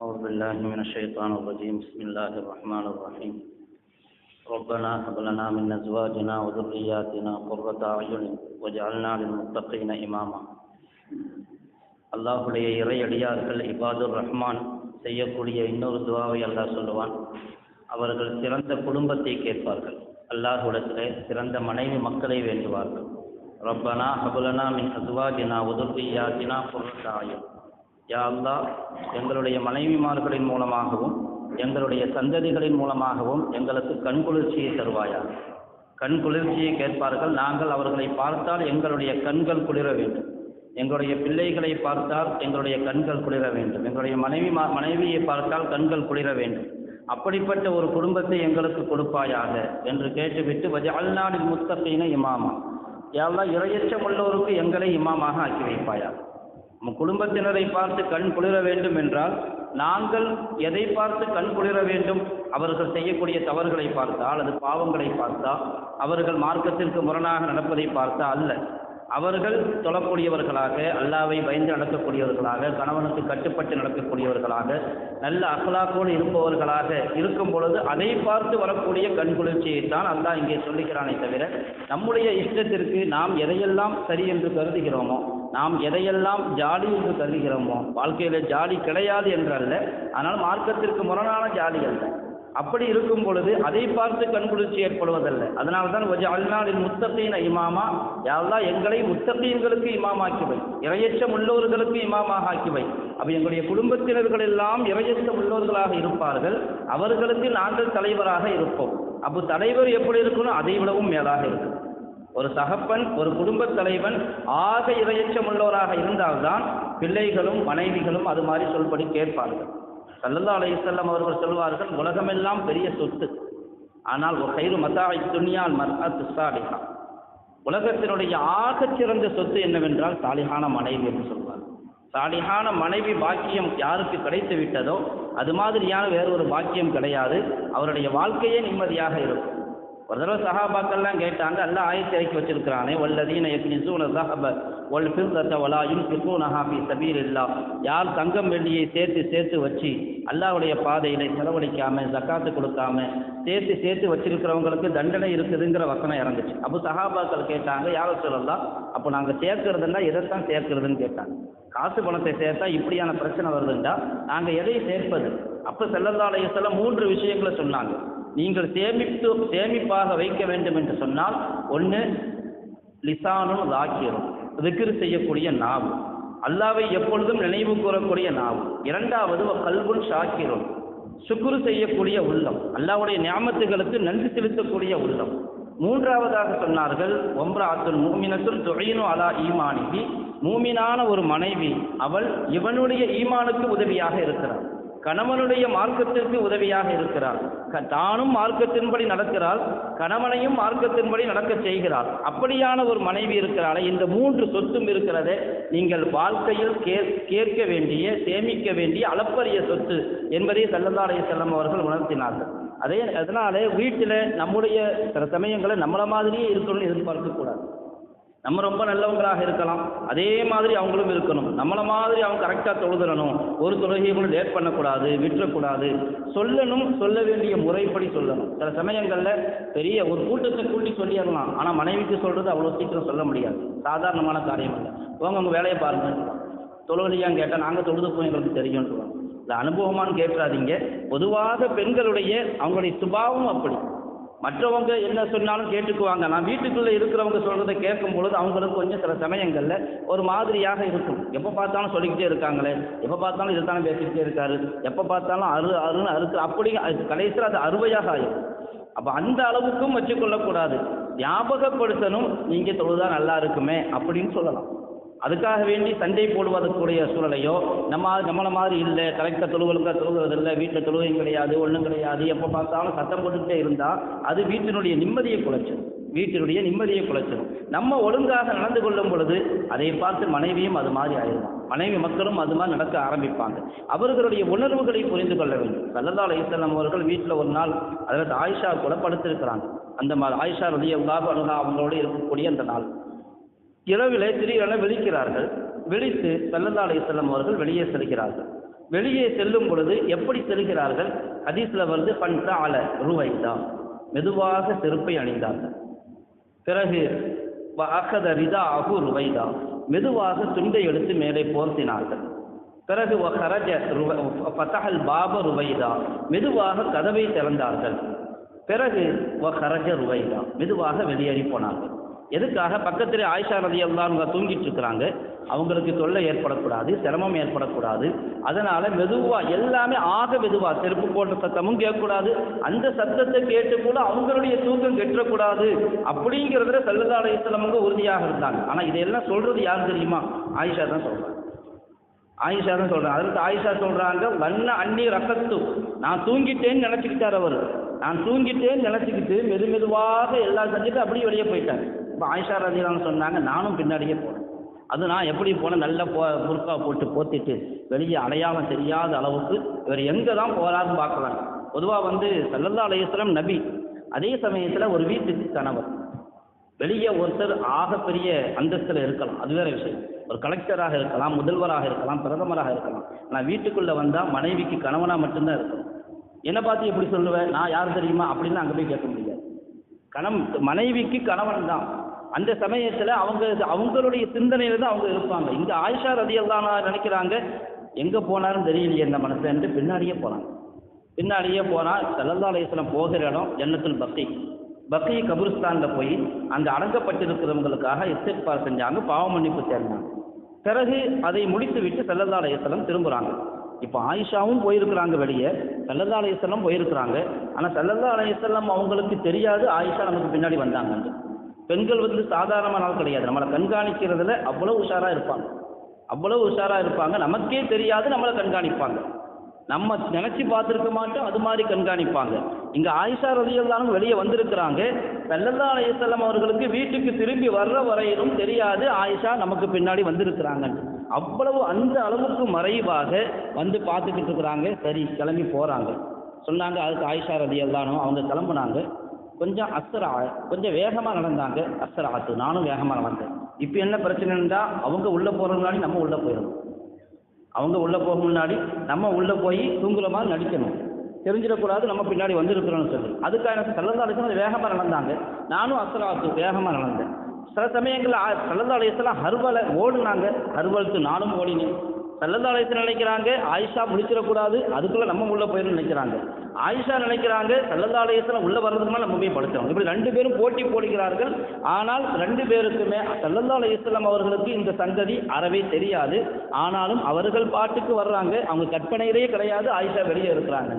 أعوذ بالله من الشيطان الرجيم بسم الله الرحمن الرحيم ربنا هب لنا من أزواجنا وذرياتنا قرة أعين واجعلنا للمتقين إماما அல்லாஹுடைய இறையடியார்கள் இபாதுர் ரஹ்மான் செய்யக்கூடிய இன்னொரு துவாவை அல்லாஹ் சொல்லுவான் அவர்கள் சிறந்த குடும்பத்தை கேட்பார்கள் அல்லாஹுடத்திலே சிறந்த மனைவி மக்களை வேண்டுவார்கள். ரப்பனா ஹபுலனா மின் அஸ்வாஜினா உதுர்வியாத்தினா பொருட்டாயும். யா அல்லா எங்களுடைய மனைவிமார்களின் மூலமாகவும் எங்களுடைய சந்ததிகளின் மூலமாகவும் எங்களுக்கு கண்குளிர்ச்சியை தருவாயா கண் குளிர்ச்சியை கேட்பார்கள். நாங்கள் அவர்களை பார்த்தால் எங்களுடைய கண்கள் குளிர வேண்டும். எங்களுடைய பிள்ளைகளை பார்த்தால் எங்களுடைய கண்கள் குளிர வேண்டும். எங்களுடைய மனைவி மனைவியை பார்த்தால் கண்கள் குளிர வேண்டும். அப்படிப்பட்ட ஒரு குடும்பத்தை எங்களுக்கு கொடுப்பாயாக என்று கேட்டுவிட்டு வஜால்நாடில் முத்தகையின இமாமா. யாரெல்லாம் இரையச்சம் உள்ளோருக்கு எங்களை இமாமாக ஆக்கி வைப்பாயா? நம் குடும்பத்தினரை பார்த்து கண் குளிர வேண்டும் என்றால் நாங்கள் எதை பார்த்து கண் குளிர வேண்டும்? அவர்கள் செய்யக்கூடிய தவறுகளை பார்த்தா அல்லது பாவங்களை பார்த்தா அவர்கள் மார்க்கத்திற்கு முரணாக நடப்பதை பார்த்தா அல்ல. அவர்கள் தொழக்கூடியவர்களாக அல்லாவை பயந்து நடக்கக்கூடியவர்களாக கணவனுக்கு கட்டுப்பட்டு நடக்கக்கூடியவர்களாக நல்ல அகலாக்கோடு இருப்பவர்களாக இருக்கும் பொழுது அதை பார்த்து வரக்கூடிய கண்குளிர்ச்சியை தான் அல்லாஹ் இங்கே சொல்லுகிறானே தவிர நம்முடைய இஷ்டத்திற்கு நாம் எதையெல்லாம் சரி என்று கருதுகிறோமோ நாம் எதையெல்லாம் ஜாலி என்று கருதுகிறோமோ வாழ்க்கையில் ஜாலி கிடையாது என்றல்ல ஆனால் மார்க்கத்திற்கு முரணான ஜாலி அல்ல. அப்படி இருக்கும் பொழுது அதை பார்த்து கண்குளிர்ச்சி ஏற்படுவதல்ல. அதனால தான் வஜ அல்நாளின் முத்தகீன இமாமா. யாரெல்லாம் எங்களை முத்தத்தீன்களுக்கு இமாமாக்கிவை. இரையச்சம் உள்ளோர்களுக்கு இமாமாக ஆக்கிவை அப்போ எங்களுடைய குடும்பத்தினர்கள் எல்லாம் இரையச்சம் உள்ளவர்களாக இருப்பார்கள். அவர்களுக்கு நாங்கள் தலைவராக இருப்போம். அப்போ தலைவர் எப்படி இருக்கணும் அதை விடவும் மேலாக இருக்கும். ஒரு தகப்பன் ஒரு குடும்பத் தலைவன் ஆக இரையச்சம் உள்ளவராக இருந்தால்தான் பிள்ளைகளும் மனைவிகளும் அது மாதிரி சொல்படி கேட்பார்கள். சல்லல்லா அலையுசல்லம் அவர்கள் சொல்வார்கள் உலகமெல்லாம் பெரிய சொத்து. ஆனால் ஒரு கயிறு மத்தாவை துணியால் மர்அத் சாலிஹா. உலகத்தினுடைய ஆகச்சிறந்த சொத்து என்னவென்றால் சாலிஹான மனைவி என்று சொல்வார் சாலிஹான மனைவி பாக்கியம் யாருக்கு கிடைத்து விட்டதோ அது மாதிரியான வேறு ஒரு பாக்கியம் கிடையாது. அவருடைய வாழ்க்கையே நிம்மதியாக இருக்கும். ஒரு தடவை சஹாபாக்கள்லாம் கேட்டாங்க அல்ல ஆயத்தை இறக்கி வச்சிருக்கிறானே வல்லதீன யக்னிசூன சஹப வல் ஃபிர்தத வலா யுன்ஃபிகூனஹா ஃபீ சபீலில்லாஹ். யார் தங்கம் வெள்ளியை சேர்த்து சேர்த்து வச்சு அல்லாஹ்வுடைய பாதையில செலவழிக்காம ஜக்காத்து கொடுக்காம சேர்த்து சேர்த்து வச்சிருக்கிறவங்களுக்கு தண்டனை இருக்குதுங்கிற வசனம் இறங்குச்சு. அப்போ சஹாபாக்கள் கேட்டாங்க யார சொல்லலாம் அப்போ நாங்கள் சேர்க்கறதுன்னா எதைத்தான் சேர்க்கிறதுன்னு கேட்டாங்க. காசு பணத்தை சேர்த்தா இப்படியான பிரச்சனை வருதுண்டா? நாங்கள் எதை சேர்ப்பது. அப்போ செல்லந்தாலய செல்ல மூன்று விஷயங்களை சொன்னாங்க. நீங்கள் சேமித்து சேமிப்பாக வைக்க வேண்டும் என்று சொன்னால் ஒன்று லிசானும் லாக்கியரும் திக்ரு செய்யக்கூடிய நாவு. அல்லாவை எப்பொழுதும் நினைவு கூறக்கூடிய நாவு. இரண்டாவது கல்புன் ஷாக்கிரும் சுக்குரு செய்யக்கூடிய உள்ளம். அல்லாவுடைய ஞாபகத்துகளுக்கு நன்றி செலுத்தக்கூடிய உள்ளம். மூன்றாவதாக சொன்னார்கள் ஒம்ராத்துல் மூமினத்துல் துறையினு அலா ஈமானிகி மூமினான ஒரு மனைவி அவள் இவனுடைய ஈமானுக்கு உதவியாக இருக்கிறார் கணவனுடைய மார்க்கத்திற்கு உதவியாக இருக்கிறார். தானும் மார்க்கத்தின்படி நடக்கிறாள் கணவனையும் மார்க்கத்தின்படி நடக்க செய்கிறாள். அப்படியான ஒரு மனைவி இருக்கிறாளே இந்த மூன்று சொத்தும் இருக்கிறதே நீங்கள் வாழ்க்கையில் கேட்க வேண்டிய சேமிக்க வேண்டிய அளப்பரிய சொத்து என்பதை செல்லந்தாடைய செல்லம் அவர்கள் உணர்த்தினார்கள். அதே அதனாலே வீட்டில் நம்முடைய சில சமயங்களை நம்மளை மாதிரியே இருக்கணும்னு எதிர்பார்க்கக்கூடாது நம்ம ரொம்ப நல்லவங்களாக இருக்கலாம். அதே மாதிரி அவங்களும் இருக்கணும். நம்மளை மாதிரி அவங்க கரெக்டாக தொழுதுடணும் ஒரு தொழுகையை கூட லேட் பண்ணக்கூடாது விட்டுறக்கூடாது. சொல்லணும் சொல்ல வேண்டிய முறைப்படி சொல்லணும். சில சமயங்களில் பெரிய ஒரு கூட்டத்தை கூட்டி சொல்லிடலாம். ஆனால் மனைவிக்கு சொல்கிறது அவ்வளோ சீக்கிரம் சொல்ல முடியாது. சாதாரணமான காரியம் இல்லை உங்க உங்கள் வேலையை பாருங்க. தொழுகலையான்னு கேட்டால் நாங்கள் தொழுதுப்போம் எங்களுக்கு தெரியும்ன்றோம் இந்த அனுபவமானு கேட்காதீங்க. பொதுவாக பெண்களுடைய அவங்களுடைய சுபாவம் அப்படி. மற்றவங்க என்ன சொன்னாலும் கேட்டுக்குவாங்க. நான் வீட்டுக்குள்ளே இருக்கிறவங்க சொல்கிறத கேட்கும் பொழுது அவங்களுக்கு கொஞ்சம் சில சமயங்களில் ஒரு மாதிரியாக இருக்கும். எப்போ பார்த்தாலும் சொல்லிக்கிட்டே இருக்காங்களே. எப்போ பார்த்தாலும் இதுதானே பேசிக்கிட்டே இருக்காரு. எப்போ பார்த்தாலும் அரு அருன்னு அறுக்கு அப்படி கடைசியில் அது அறுவையாக ஆகும் அப்போ அந்த அளவுக்கும் வச்சுக்கொள்ளக்கூடாது. ஞாபகப்படுத்தணும். நீங்கள் தொழுதா நல்லா இருக்குமே அப்படின்னு சொல்லலாம். அதுக்காக வேண்டி சண்டை போடுவதற்குரிய சூழலையோ நம்ம நம்மளை மாதிரி இல்லை கரெக்டாக தொழுவலுங்க தொழுகிறது இல்லை வீட்டில் தொழுவையும் கிடையாது ஒன்றும் கிடையாது எப்போ பார்த்தாலும் சத்தம் போட்டுக்கிட்டே இருந்தால் அது வீட்டினுடைய நிம்மதியை குலைச்சிடும் வீட்டினுடைய நிம்மதியை குலைச்சிடும் நம்ம ஒழுங்காக நடந்து கொள்ளும் பொழுது அதை பார்த்து மனைவியும் அது மாதிரி ஆயிடும் மனைவி மக்களும் அது மாதிரி நடக்க ஆரம்பிப்பாங்க. அவர்களுடைய உணர்வுகளை புரிந்து கொள்ள வேண்டும். சல்லல்லா அலிஸ்லாம் அவர்கள் வீட்டில் ஒரு நாள் அதாவது ஆயிஷா கூட படுத்திருக்கிறாங்க அந்த மாதிரி ஆயிஷா ரதி அல்லாஹ் அனுகா அவங்களோடு இருக்கக்கூடிய அந்த நாள். இரவிலே திடீரென விழிக்கிறார்கள். விழித்து சல்லல்லா செல்லும் அவர்கள் வெளியே செல்கிறார்கள். வெளியே செல்லும் பொழுது எப்படி செல்கிறார்கள்? ஹதீஸ்ல வந்து பன்சா அல ருவைதா. மெதுவாக செருப்பை அணிந்தார்கள். பிறகு அகத ரிதா அகு ருவைதா. மெதுவாக துண்டை எடுத்து மேலே போர்த்தினார்கள். பிறகு ஹரஜ ஃபதஹல் பாப ருவைதா. மெதுவாக கதவை திறந்தார்கள். பிறகு ஹரஜ ருவைதா. மெதுவாக வெளியேறி போனார்கள். எதுக்காக? பக்கத்தில் ஆயிஷா நதி அவங்க தூங்கிட்டு இருக்கிறாங்க. அவங்களுக்கு தொல்லை ஏற்படக்கூடாது சிரமம் ஏற்படக்கூடாது. அதனால மெதுவா எல்லாமே ஆக மெதுவா செருப்பு போன்ற சத்தமும் கேட்கக்கூடாது அந்த சத்தத்தை கேட்டு கூட அவங்களுடைய தூக்கம் கெட்டக்கூடாது அப்படிங்கிறதுல சல்லதா அலையவங்க உறுதியாக இருந்தாங்க. ஆனா இதையெல்லாம் சொல்றது யார் தெரியுமா? ஆயிஷா தான் சொல்றாங்க. ஆயிஷா தான் சொல்றாங்க. அதற்கு ஆயிஷா சொல்றாங்க வண்ண அண்ணி ரசத்து நான் தூங்கிட்டேன்னு நினைச்சுக்கிட்டார் அவர். நான் தூங்கிட்டேன்னு நினைச்சுக்கிட்டு மெது மெதுவாக எல்லாம் செஞ்சுட்டு அப்படியே வெளியே போயிட்டார். இப்போ ஆயிஷா ரதிலான்னு சொன்னாங்க நானும் பின்னாடியே போனேன் அது நான் எப்படி போனேன்? நல்ல போ புர்கா போட்டு போத்திட்டு வெளியே அடையாளம் தெரியாத அளவுக்கு இவர் எங்கே தான் போகிறாருன்னு பார்க்கலாம் பொதுவாக வந்து சல்லல்லா அலையம் நபி அதே சமயத்தில் ஒரு வீட்டுக்கு கணவர். வெளியே ஒருத்தர் ஆகப்பெரிய அந்தஸ்தில் இருக்கலாம். அது வேற விஷயம். ஒரு கலெக்டராக இருக்கலாம் முதல்வராக இருக்கலாம் பிரதமராக இருக்கலாம். ஆனால் வீட்டுக்குள்ளே வந்தால் மனைவிக்கு கணவனாக மட்டும்தான் இருக்கணும். என்னை பார்த்து எப்படி சொல்லுவேன் நான் யார் தெரியுமா? அப்படின்னு அங்கே போய் கேட்க முடியாது. கணம் மனைவிக்கு கணவன் தான். அந்த சமயத்தில் அவங்க அவங்களுடைய சிந்தனையில் தான் அவங்க இருப்பாங்க. இங்கே ஆயிஷா ரதியல்லானா நினைக்கிறாங்க எங்கே போனாலும் தெரியலையே இந்த மனசுன்ட்டு பின்னாடியே போகிறாங்க பின்னாடியே போனால் செல்லல்லா அலையம் போகிற இடம் ஜன்னத்துல் பக்தி பக்தி கபுரிஸ்தானில் போய் அங்கே அடங்கப்பட்டிருக்கிறவங்களுக்காக இஸ்திஃபார் செஞ்சாங்க பாவ மன்னிப்பு சேர்ந்தாங்க பிறகு அதை முடித்து விட்டு செல்லல்லா அலையம் திரும்புகிறாங்க இப்போ ஆயிஷாவும் போயிருக்கிறாங்க வெளியே செல்லல்லா அலையம் போயிருக்கிறாங்க. ஆனால் செல்லல்லா அலையம் அவங்களுக்கு தெரியாது ஆயிஷா நமக்கு பின்னாடி வந்தாங்க. பெண்கள் வந்து சாதாரணமான ஆள் கிடையாது. நம்மளை கண்காணிக்கிறதுல அவ்வளோ உஷாராக இருப்பாங்க. அவ்வளோ உஷாராக இருப்பாங்க. நமக்கே தெரியாது நம்மளை கண்காணிப்பாங்க. நம்ம நினச்சி பார்த்துருக்க மாட்டோம் அது மாதிரி கண்காணிப்பாங்க. இங்கே ஆயிஷா ரதியல்லாலும் வெளியே வந்திருக்கிறாங்க. செல்லல்லா அலையசல்லம் அவர்களுக்கு வீட்டுக்கு திரும்பி வர்ற வரையிலும் தெரியாது ஆயிஷா நமக்கு பின்னாடி வந்திருக்கிறாங்க. அவ்வளவு அந்த அளவுக்கு மறைவாக வந்து பார்த்துக்கிட்டு இருக்கிறாங்க. சரி கிளம்பி போகிறாங்க சொன்னாங்க அதுக்கு ஆயிஷா ரதியல்லானும் அவங்க கிளம்புனாங்க. கொஞ்சம் அஸ்ரா கொஞ்சம் வேகமாக நடந்தாங்க. அஸ்ராத்து நானும் வேகமாக நடந்தேன். இப்போ என்ன பிரச்சனைன்னா அவங்க உள்ளே போகிற முன்னாடி நம்ம உள்ளே போயிடணும். அவங்க உள்ளே போக முன்னாடி நம்ம உள்ளே போய் தூங்குற மாதிரி நடிக்கணும். தெரிஞ்சிடக்கூடாது நம்ம பின்னாடி வந்திருக்கிறோம்னு சொல்லி. அதுக்காக எனக்கு சல்லல்லா வேகமாக நடந்தாங்க. நானும் அஸ்ராத்து வேகமாக நடந்தேன். சில சமயங்களில் சல்லல்லா அலிஸ்லாம் ஹர்வலை ஓடுனாங்க. ஹர்வலுக்கு நானும் ஓடினேன். சல்லல்லா நினைக்கிறாங்க. ஆயிஷா முடிச்சிடக்கூடாது. அதுக்குள்ளே நம்ம உள்ளே போயிடணும்னு நினைக்கிறாங்க. ஆயிஷா நினைக்கிறாங்க செல்லந்தாலயத்தில் உள்ளே உள்ள வர்றதுக்கு மேலே நம்ம போய் படுத்துறோம். இப்படி ரெண்டு பேரும் போட்டி போடுகிறார்கள். ஆனால் ரெண்டு பேருக்குமே சல்லல்லா அவர்களுக்கு இந்த சங்கதி அறவே தெரியாது. ஆனாலும் அவர்கள் பாட்டுக்கு வர்றாங்க. அவங்க கற்பனையிலேயே கிடையாது. ஆயிஷா வெளியே இருக்கிறாங்க.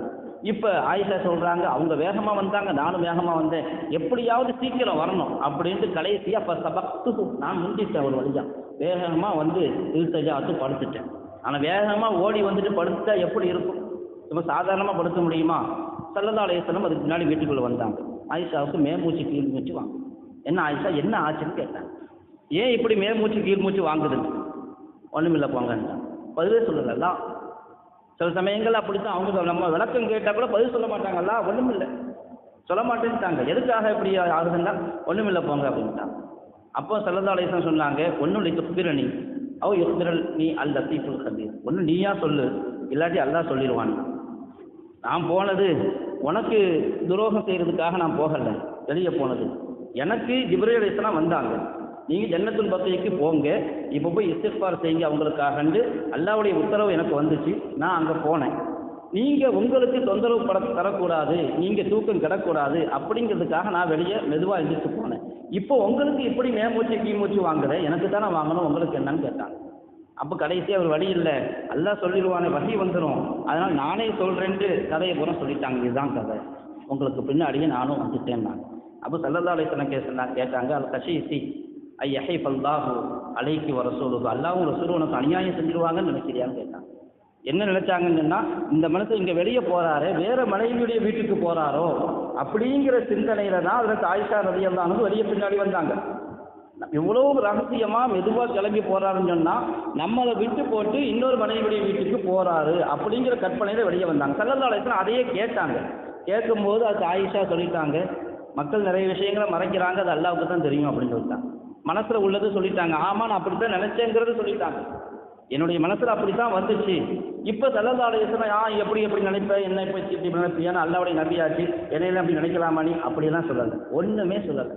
இப்போ ஆயிஷா சொல்கிறாங்க அவங்க வேகமாக வந்தாங்க நானும் வேகமாக வந்தேன். எப்படியாவது சீக்கிரம் வரணும் அப்படின்ட்டு கடைசியாக அப்போ சபக்து நான் முந்திட்டேன் ஒரு வழியாக வேகமாக வந்து இழுத்தஜாத்து படுத்துட்டேன். ஆனால் வேகமாக ஓடி வந்துட்டு படுத்துட்டா எப்படி இருக்கும்? நம்ம சாதாரணமாக படுத்த முடியுமா? சல்லதா அதுக்கு பின்னாடி வீட்டுக்குள்ளே வந்தாங்க. ஆயிஷாவுக்கு மேமூச்சு கீழ் மூச்சு வாங்க. என்ன ஆயிஷா என்ன ஆச்சுன்னு கேட்டாங்க. ஏன் இப்படி மேமூச்சு கீழ் மூச்சு வாங்குதுன்னு ஒன்றுமில்லை போங்கன்னு பதிலே சொல்லலல்ல சில சமயங்கள் அப்படித்தான் அவங்க நம்ம விளக்கம் கேட்டால் கூட பதில் சொல்ல மாட்டாங்கல்ல ஒன்றுமில்லை சொல்ல மாட்டேன்ட்டாங்க. எதுக்காக இப்படி ஆகுதுன்னா ஒன்றுமில்லை போங்க அப்படின்ட்டாங்க. அப்போ சல்லதா சொன்னாங்க ஒன்றும் இல்லை துப்பிரணி அவ யுக்பிரல் நீ அல் லத்தீஃபுல் கபீர் ஒன்று நீயா சொல்லு. இல்லாட்டி அல்லாஹ் சொல்லிடுவான். நான் போனது உனக்கு துரோகம் செய்கிறதுக்காக நான் போகலை. வெளியே போனது. எனக்கு ஜிப்ரேல் இஸ்லாம் வந்தாங்க. நீங்கள் ஜன்னத்துல் பக்கைக்கு போங்க. இப்போ போய் இஸ்திஃபார் செய்யுங்க அவங்களுக்காகண்டு அல்லாவுடைய உத்தரவு எனக்கு வந்துச்சு. நான் அங்கே போனேன். நீங்கள் உங்களுக்கு தொந்தரவு பட தரக்கூடாது. நீங்கள் தூக்கம் கிடக்கூடாது. அப்படிங்கிறதுக்காக நான் வெளியே மெதுவாக எழுந்திரிச்சு போனேன். இப்போ உங்களுக்கு எப்படி மேமூச்சு கீமூச்சு வாங்குறேன் எனக்கு தானே வாங்கணும் உங்களுக்கு என்னன்னு கேட்டாங்க. அப்போ கடைசியாக ஒரு வழி இல்லை. எல்லாம் சொல்லிடுவானே வகி வந்துடும் அதனால் நானே சொல்கிறேன்ட்டு கதையை பூரா சொல்லிட்டாங்க. இதுதான் கதை. உங்களுக்கு பின்னாடியே நானும் வந்துட்டேன் நான். அப்போ சல்லல்லா அலிஸ்லாம் கேசனா கேட்டாங்க அது கஷீசி ஐ யஹை பல்லாஹு அலைக்கு வர சொல்லுது அல்லாவும் சிறு உனக்கு அநியாயம் செஞ்சிருவாங்கன்னு நினைக்கிறியான்னு கேட்டாங்க. என்ன நினைச்சாங்கன்னா இந்த மனுஷன் இங்கே வெளியே போறாரு வேற மனைவியுடைய வீட்டுக்கு போறாரோ அப்படிங்கிற சிந்தனையில தான் அதில் ஆயிஷா ரதியல்லானது வெளியே பின்னாடி வந்தாங்க. எவ்வளவு ரகசியமா மெதுவா கிளம்பி போறாருன்னு சொன்னா நம்மளை விட்டு போட்டு இன்னொரு மனைவியுடைய வீட்டுக்கு போறாரு அப்படிங்கிற கற்பனையில வெளியே வந்தாங்க. சல்லல்லா அதையே கேட்டாங்க. கேட்கும்போது அது ஆயிஷா சொல்லிட்டாங்க. மக்கள் நிறைய விஷயங்களை மறைக்கிறாங்க அது அல்லாவுக்கு தான் தெரியும் அப்படின்னு சொல்லிட்டாங்க. மனசுல உள்ளது சொல்லிட்டாங்க. ஆமா நான் அப்படித்தான் நினைச்சேங்கிறது சொல்லிட்டாங்க. என்னுடைய மனசுல அப்படித்தான் வந்துச்சு. இப்ப சல்லதாலயத்துல ஆ எப்படி எப்படி நினைப்பேன்? என்ன இப்ப இப்படி நினைப்பியான்னு அல்லாவுடைய நபியாச்சு என்னையில அப்படி நினைக்கலாமா நீ? அப்படியெல்லாம் சொல்லல. ஒண்ணுமே சொல்லல.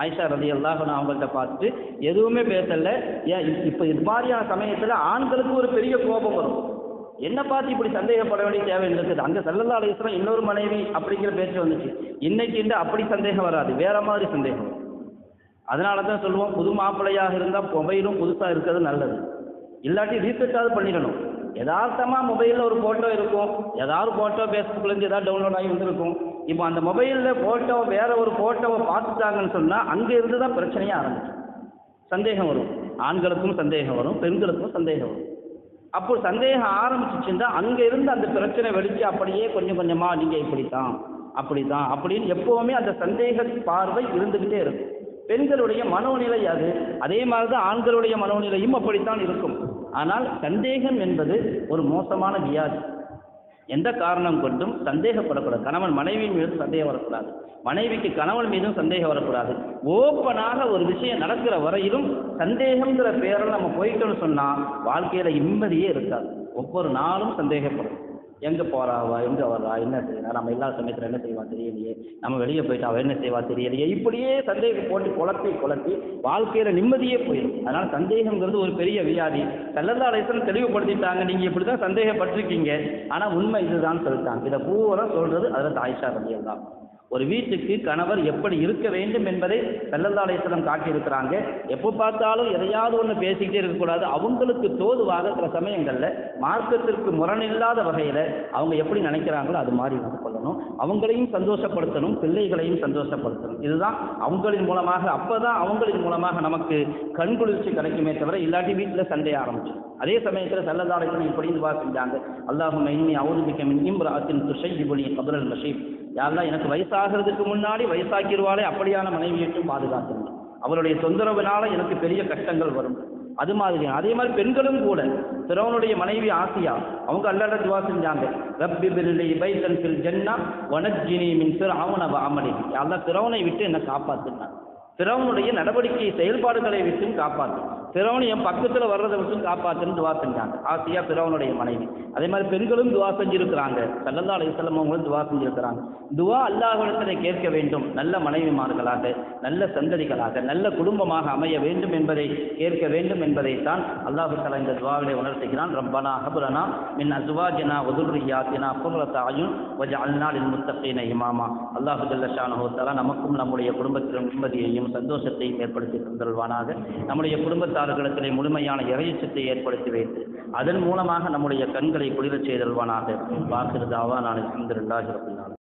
ஆயிஷா ரதி அல்லாஹ் அவங்கள்ட்ட பார்த்துட்டு எதுவுமே பேசல. ஏன் இப்- இப்ப இது மாதிரியான சமயத்துல ஆண்களுக்கு ஒரு பெரிய கோபம் வரும். என்ன பார்த்து இப்படி சந்தேகப்பட வேண்டிய தேவை இருக்குது அங்க சல்லல்லா அலிஸ்லாம் இன்னொரு மனைவி அப்படிங்கிற பேச்சு வந்துச்சு. இன்னைக்கு இந்த அப்படி சந்தேகம் வராது. வேற மாதிரி சந்தேகம் அதனால தான் சொல்லுவோம் புது மாப்பிள்ளையாக இருந்தால் மொபைலும் புதுசாக இருக்கிறது நல்லது. இல்லாட்டி ரீசெட்டாவது பண்ணிடணும். யதார்த்தமாக மொபைலில் ஒரு ஃபோட்டோ இருக்கும். ஏதாவது ஃபோட்டோ ஃபேஸ்புக்லேருந்து ஏதாவது டவுன்லோட் ஆகி வந்திருக்கும். இப்போ அந்த மொபைலில் ஃபோட்டோ வேறு ஒரு ஃபோட்டோவை பார்த்துட்டாங்கன்னு சொன்னால் அங்கே இருந்து தான் பிரச்சனையே ஆரம்பிக்கும். சந்தேகம் வரும். ஆண்களுக்கும் சந்தேகம் வரும். பெண்களுக்கும் சந்தேகம் வரும். அப்போ சந்தேகம் ஆரம்பிச்சிச்சுன்னா அங்க இருந்து அந்த பிரச்சனை வெடித்து அப்படியே கொஞ்சம் கொஞ்சமாக நீங்கள் இப்படித்தான் அப்படித்தான் அப்படின்னு எப்போவுமே அந்த சந்தேக பார்வை இருந்துக்கிட்டே இருக்கும். பெண்களுடைய மனோநிலை அது. அதே மாதிரி தான் ஆண்களுடைய மனோநிலையும் அப்படித்தான் இருக்கும். ஆனால் சந்தேகம் என்பது ஒரு மோசமான வியாதி. எந்த காரணம் கொண்டும் சந்தேகப்படக்கூடாது. கணவன் மனைவியின் மீது சந்தேகம் வரக்கூடாது. மனைவிக்கு கணவன் மீதும் சந்தேகம் வரக்கூடாது. ஓப்பனாக ஒரு விஷயம் நடக்கிற வரையிலும் சந்தேகங்கிற பேரில் நம்ம போயிட்டோம்னு சொன்னால் வாழ்க்கையில் நிம்மதியே இருக்காது. ஒவ்வொரு நாளும் சந்தேகப்படும் எங்கே போறாவா எங்கே வர்றா? என்ன செய்யறா நம்ம இல்லாத சமயத்தில் என்ன செய்வா தெரியலையே. நம்ம வெளியே போயிட்டு அவ என்ன செய்வா தெரியலையே. இப்படியே சந்தேகம் போட்டு குழப்பி குழப்பி வாழ்க்கையில் நிம்மதியே போயிடும் அதனால சந்தேகம்ங்கிறது ஒரு பெரிய வியாதி. சல்லல்லா அலிஸ்லாம் தெளிவுபடுத்திட்டாங்க. நீங்கள் இப்படி தான் சந்தேகப்பட்டிருக்கீங்க. ஆனால் உண்மை இதுதான் சொல்லிட்டாங்க. இதை பூரா சொல்றது அதில் தாய்ஷா ரலியல்லாஹு தான் ஒரு வீட்டுக்கு கணவர் எப்படி இருக்க வேண்டும் என்பதை செல்லந்தாலயத்திடம் காட்டியிருக்கிறாங்க. எப்போ பார்த்தாலும் எதையாவது ஒன்று பேசிக்கிட்டே இருக்கக்கூடாது. அவங்களுக்கு தோதுவாக சில சமயங்களில் மார்க்கத்திற்கு முரணில்லாத வகையில் அவங்க எப்படி நினைக்கிறாங்களோ அது மாதிரி நடந்து கொள்ளணும். அவங்களையும் சந்தோஷப்படுத்தணும் பிள்ளைகளையும் சந்தோஷப்படுத்தணும். இதுதான் அவங்களின் மூலமாக அப்போ தான் அவங்களின் மூலமாக நமக்கு கண்குளிர்ச்சி கிடைக்குமே தவிர இல்லாட்டி வீட்டில் சண்டை ஆரம்பிச்சு அதே சமயத்தில் செல்லதாலயத்தில் இப்படி துவா செஞ்சாங்க. அல்லாஹும் இன்னி அவுதுபிக்க மின் இம்ராத்தின் துஷைஜிபுனி கபுரல் மஷீப் யாரெல்லாம் எனக்கு வயசாகிறதுக்கு முன்னாடி வயசாக்கிடுவாளே அப்படியான மனைவியையும் பாதுகாக்கணும் அவருடைய தொந்தரவினால எனக்கு பெரிய கஷ்டங்கள் வரும். அது மாதிரி அதே மாதிரி பெண்களும் கூட திரவனுடைய மனைவி ஆசியா அவங்க அல்லட துவா செஞ்சாங்க. ரப்பி பிரிலி பைத்தன் ஃபில் ஜன்னா வனஜினி மின் ஃபிர்அவுன வ அமலி அல்லாஹ் திரவனை விட்டு என்னை காப்பாற்றினான் திரவனுடைய நடவடிக்கை செயல்பாடுகளை விட்டும் காப்பாற்றும் திரவன் என் பக்கத்தில் வர்றதை விட்டும் காப்பாற்றுன்னு துவா செஞ்சாங்க. ஆசியா பிறவனுடைய மனைவி. அதே மாதிரி பெண்களும் துவா செஞ்சிருக்கிறாங்க. சல்லல்லா அலிஸ்லாம் அவங்களும் துவா செஞ்சிருக்கிறாங்க. துவா அல்லாஹ்விடத்திலே கேட்க வேண்டும். நல்ல மனைவிமார்களாக நல்ல சந்ததிகளாக நல்ல குடும்பமாக அமைய வேண்டும் என்பதை கேட்க வேண்டும் என்பதைத்தான் அல்லாஹு தலா இந்த துவாவிலே உணர்த்துகிறான். ரப்பனா ஹபுரனா மின் அஸ்வாஜினா உதுர்ரியாத்தினா குர்ரத்த அயுன் வஜ அல்நாளின் முத்தப்பீன இமாமா. அல்லாஹு ஜல்லஷானஹு தலா நமக்கும் நம்முடைய குடும்பத்திலும் நிம்மதியையும் சந்தோஷத்தையும் ஏற்படுத்தி தந்தல்வானாக நம்முடைய குடும்பத்தார்களிடத்திலே முழுமையான இறையச்சத்தை ஏற்படுத்தி வைத்து அதன் மூலமாக நம்முடைய கண்களை குளிரச் செய்தல்வானாக வாக்குறதாவா நான் இந்த ரெண்டாயிரத்தி